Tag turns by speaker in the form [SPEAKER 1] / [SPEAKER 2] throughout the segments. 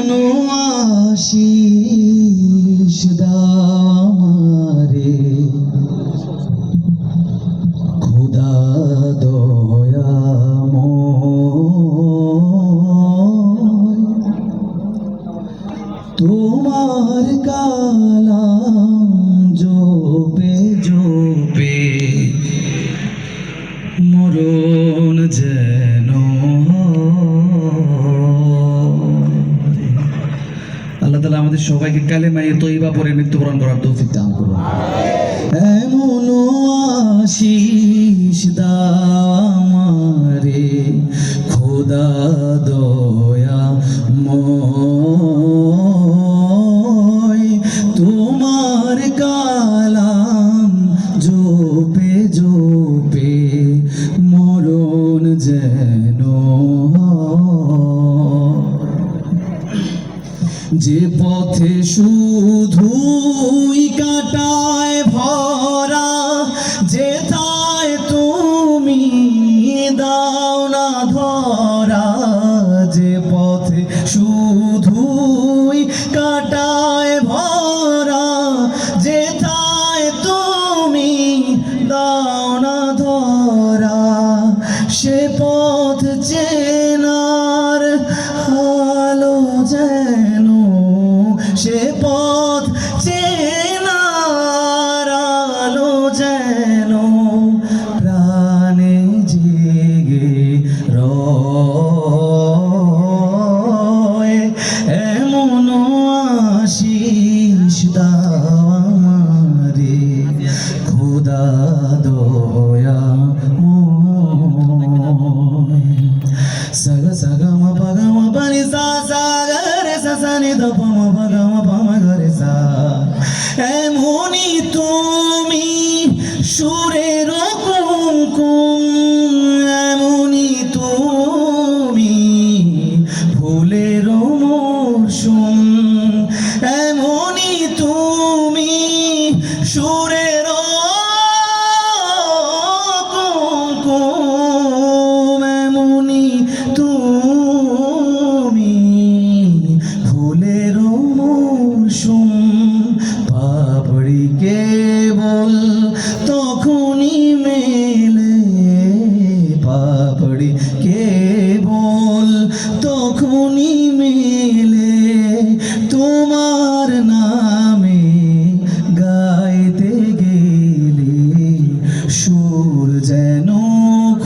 [SPEAKER 1] এমন আশিস দামারে। খুদা দয়া তোমার কালাম তালা আমাদের সবাইকে কালে মাইয়ে তৈবা পরে মৃত্যুবরণ করার তৌফিক দান করুন। এমন আশিস দামারে খোদা দয়া ময় যে পথে শুধুই কাটায় ভরা যেথায় তুমি দাও না ধরা, যে পথে শুধুই কাটায় ভরা যেথায় তুমি দাও না ধরা, সে পথ চেনার আশিস দামারে খোদা দয়া সগ সগ ম পগ ম পনি সা সা গ রে সা সা নি দ প ম পগ ম shooting. সুর যেন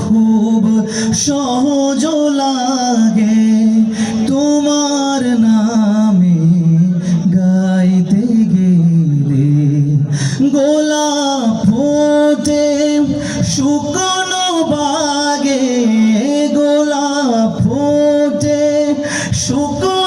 [SPEAKER 1] খুব সহজ লাগে। তোমার নামে গাইতে গেলে গোলাপ ফোটে, শুকনো বাগে গোলাপ ফোটে, শুকনো